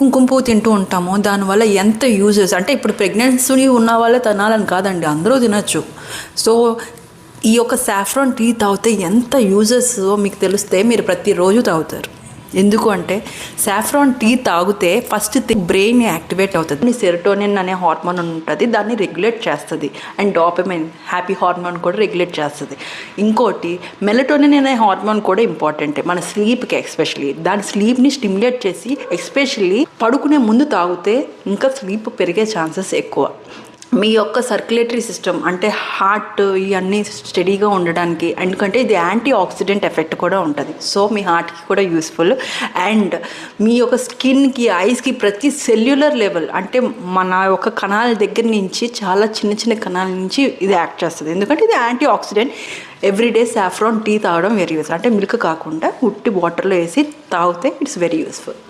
కుంకుమపువ్వు తింటూ ఉంటామో. దానివల్ల ఎంత యూజెస్ అంటే ఇప్పుడు ప్రెగ్నెన్సీ ఉన్న వాళ్ళే తినాలని కాదండి. అందరూ తినచ్చు. సో ఈ యొక్క సాఫ్రాన్ టీ తాగితే ఎంత యూజెస్ మీకు తెలిస్తే మీరు ప్రతిరోజు తాగుతారు. ఎందుకు అంటే సాఫ్రాన్ టీ తాగితే ఫస్ట్ బ్రెయిన్ యాక్టివేట్ అవుతుంది. మీ సెరటోనిన్ అనే హార్మోన్ ఉంటుంది దాన్ని రెగ్యులేట్ చేస్తుంది. అండ్ డాపమైన్ హ్యాపీ హార్మోన్ కూడా రెగ్యులేట్ చేస్తుంది. ఇంకోటి మెలటోనిన్ అనే హార్మోన్ కూడా ఇంపార్టెంటే మన స్లీప్కి ఎస్పెషలీ దాని స్లీప్ని స్టిమ్యులేట్ చేసి ఎస్పెషల్లీ పడుకునే ముందు తాగితే ఇంకా స్లీప్ పెరిగే ఛాన్సెస్ ఎక్కువ. మీ యొక్క సర్క్యులేటరీ సిస్టమ్ అంటే హార్ట్ ఇవన్నీ స్టడీగా ఉండడానికి ఎందుకంటే ఇది యాంటీ ఆక్సిడెంట్ ఎఫెక్ట్ కూడా ఉంటుంది. సో మీ హార్ట్కి కూడా యూస్ఫుల్ అండ్ మీ యొక్క స్కిన్కి ఐస్కి ప్రతి సెల్యులర్ లెవెల్ అంటే మన యొక్క కణాల దగ్గర నుంచి చాలా చిన్న చిన్న కణాల నుంచి ఇది యాక్ట్ చేస్తుంది. ఎందుకంటే ఇది anti oxidant everyday saffron tea తాగడం వెరీ యూస్ అంటే మిల్క్ కాకుండా ఉట్టి వాటర్లో వేసి తాగితే ఇట్స్ వెరీ యూస్ఫుల్